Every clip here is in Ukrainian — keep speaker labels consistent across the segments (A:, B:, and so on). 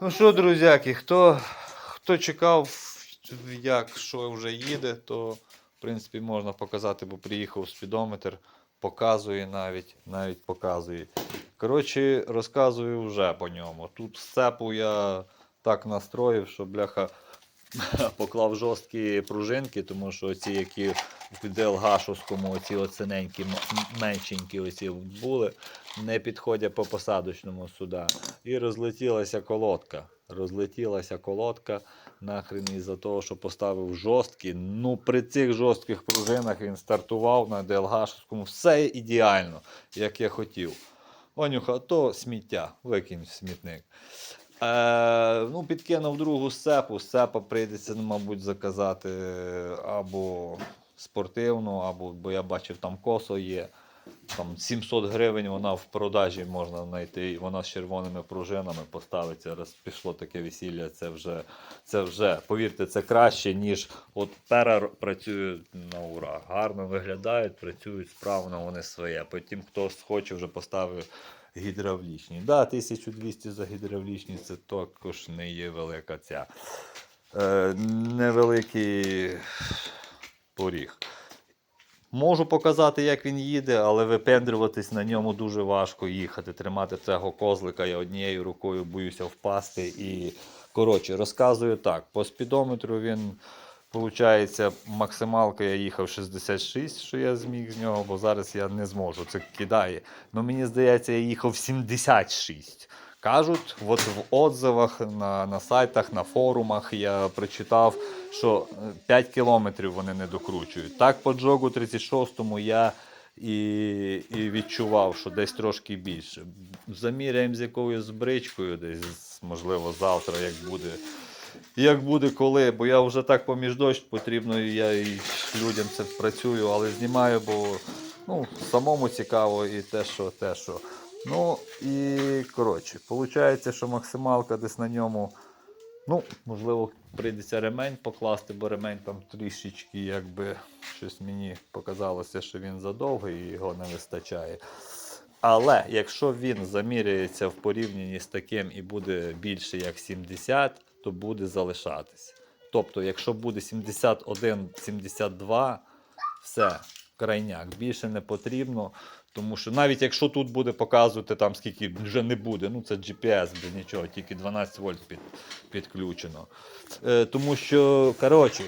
A: Ну що, друзяки, хто, хто чекав, як що вже їде, то в принципі можна показати, бо приїхав спідометр, показує навіть, навіть показує. Коротше, розказую вже по ньому. Тут сцепу я так настроїв, що бляха поклав жорсткі пружинки, тому що ці, які в ДЛГшовському, оці оцененькі, м- меншенькі оці були, не підходять по посадочному сюди. І розлетілася колодка. Розлетілася колодка нахрен із-за того, що поставив жорсткі. Ну, при цих жорстких пружинах він стартував на ДЛГшовському. Все ідеально, як я хотів. Онюха, то сміття, викинь в смітник. Е, ну, підкинув другу сцепу. Сцепа прийдеться, ну, мабуть, заказати або спортивну, або, бо я бачив, там косо є. Там 700 гривень вона в продажі можна знайти, і вона з червоними пружинами поставиться. Раз пішло таке весілля, це вже, це вже, повірте, це краще, ніж от пера працює на ура. Гарно виглядають, працюють справно, вони своє. Потім хтось хоче, вже поставив гідравлічні. Да, 1200 за гідравлічні це також не є велика ця. Е, невеликий поріг. Можу показати, як він їде, але випендрюватись на ньому дуже важко їхати, тримати цього козлика. Я однією рукою боюся впасти. І, коротше, розказую так. По спідометру він, виходить, максималка я їхав 66, що я зміг з нього, бо зараз я не зможу. Це кидає. Ну мені здається, я їхав 76. Кажуть, от в отзивах на, на сайтах, на форумах я прочитав, що е, 5 кілометрів вони не докручують. Так, по джогу 36-му я і, і відчував, що десь трошки більше. Заміряємо з якоюсь бричкою, десь, можливо, завтра, як буде. Як буде коли, бо я вже так поміж дощ потрібно, я і людям це працюю, але знімаю, бо ну, самому цікаво і те, що те, що. Ну і коротше, виходить, що максималка десь на ньому. Ну, можливо, прийдеться ремень покласти, бо ремень там трішечки, якби щось мені показалося, що він задовгий і його не вистачає. Але якщо він заміряється в порівнянні з таким і буде більше як 70, то буде залишатись. Тобто, якщо буде 71-72, все, крайняк, більше не потрібно. Тому що навіть якщо тут буде показувати там скільки вже не буде, ну це GPS без нічого, тільки 12 вольт під, підключено. Е, тому що, коротше,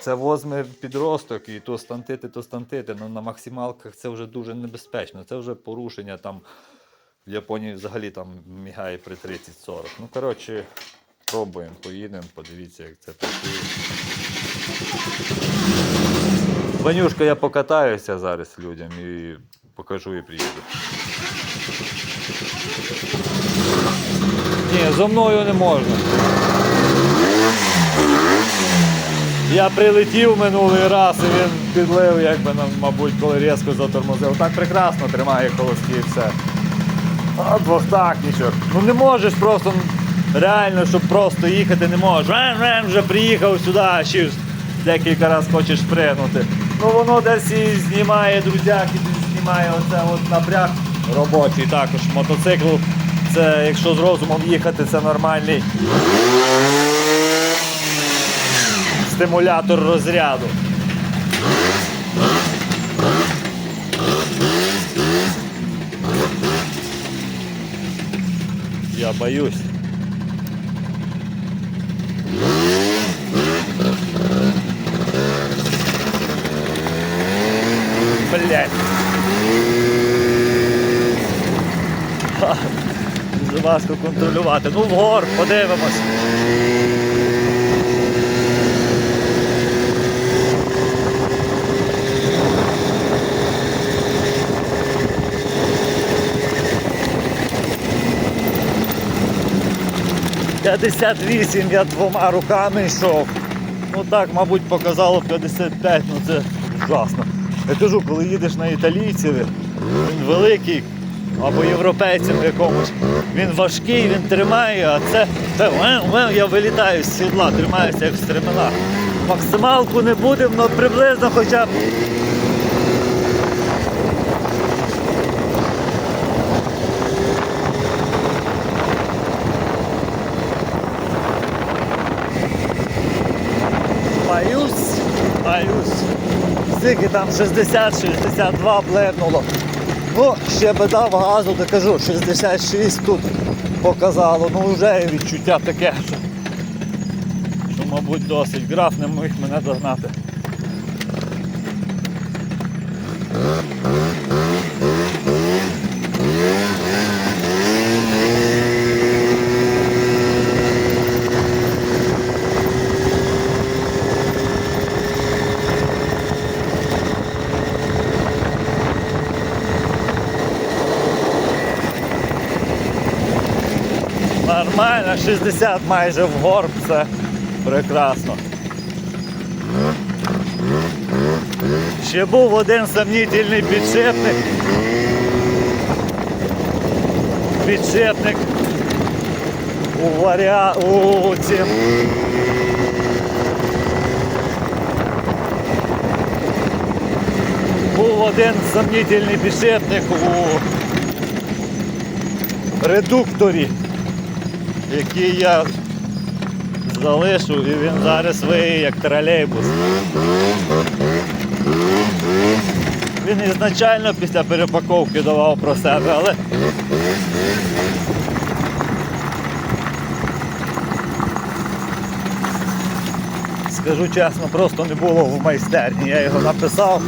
A: це возьме підросток, і то стантити, то стантити. Ну на максималках це вже дуже небезпечно. Це вже порушення там в Японії взагалі там мігає при 30-40. Ну, коротше, пробуємо, поїдемо, подивіться, як це працює. Ванюшка, я покатаюся зараз людям і покажу і приїду. Ні, зо мною не можна. Я прилетів минулий раз і він підлив, якби нам, мабуть, коли різко затормозив. Так прекрасно тримає холості і все. А двохтактничок. Ну не можеш просто реально, щоб просто їхати не можеш. Вже приїхав сюди, ще декілька разів хочеш пригнути. Ну воно десь і знімає друзяки, десь знімає оце от напряг робочий також. Мотоцикл, це якщо з розумом їхати, це нормальний стимулятор розряду. Я боюсь. Дуже важко контролювати. Ну вгор, подивимось. П'ятдесят вісім я двома руками йшов. Ну так, мабуть, показало 55, ну це ужасно. Я кажу, коли їдеш на італійців, він великий, або європейцям якомусь, він важкий, він тримає, а це, вем, вем, я вилітаю з сідла, тримаюся як в стремена. Максималку не будемо, але приблизно хоча б.
B: Скільки там 60-62 блевнуло. Ну, ще би дав газу, то кажу, 66 тут показало. Ну вже відчуття таке, що, що мабуть, досить. Граф не міг мене догнати. Нормально, 60 майже в горб, це прекрасно. Ще був один сомнительний підшипник. Підшипник у варіа... у цим. Був один сомнительний підшипник у редукторі який я залишу і він зараз виє як тролейбус. Він ізначально після перепаковки давав про себе, але скажу чесно, просто не було в майстерні. Я його написав.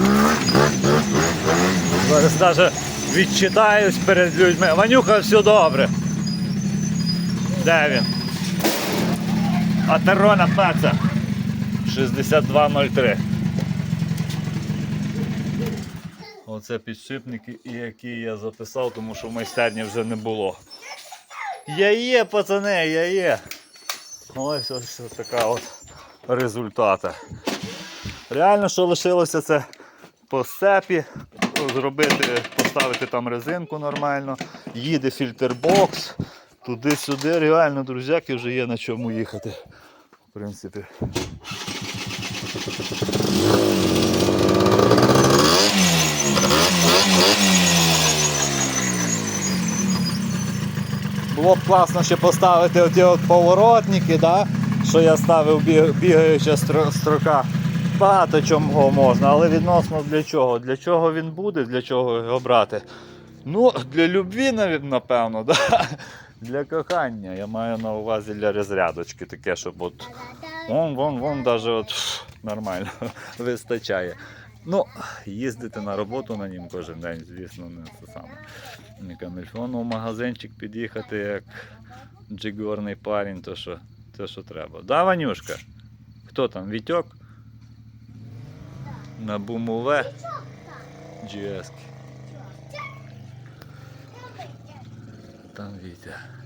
B: Зараз навіть відчитаюсь перед людьми. Ванюха, все добре. Де він? Атерона Паца 6203. Оце підшипники, які я записав, тому що в майстерні вже не було. Я є, пацани, я є. Ось ось така от результата. Реально, що лишилося, це по степі зробити, поставити там резинку нормально, їде фільтрбокс. Туди-сюди, реально, друзяки, вже є на чому їхати. В принципі. Було б класно ще поставити оті от поворотники, да? що я ставив бігаюча строка. Багато чого можна, але відносно для чого? Для чого він буде, для чого його брати? Ну, для любві, напевно, да? Для кохання. Я маю на увазі для розрядочки, таке, щоб от вон, вон, вон, даже от нормально вистачає. Ну, їздити на роботу на нім кожен день, звісно, не це саме. Не камельфон у магазинчик під'їхати, як джигорний парень, то що, то що треба. Да, Ванюшка? Хто там? Вітьок? На бумове GS. Там Вітя.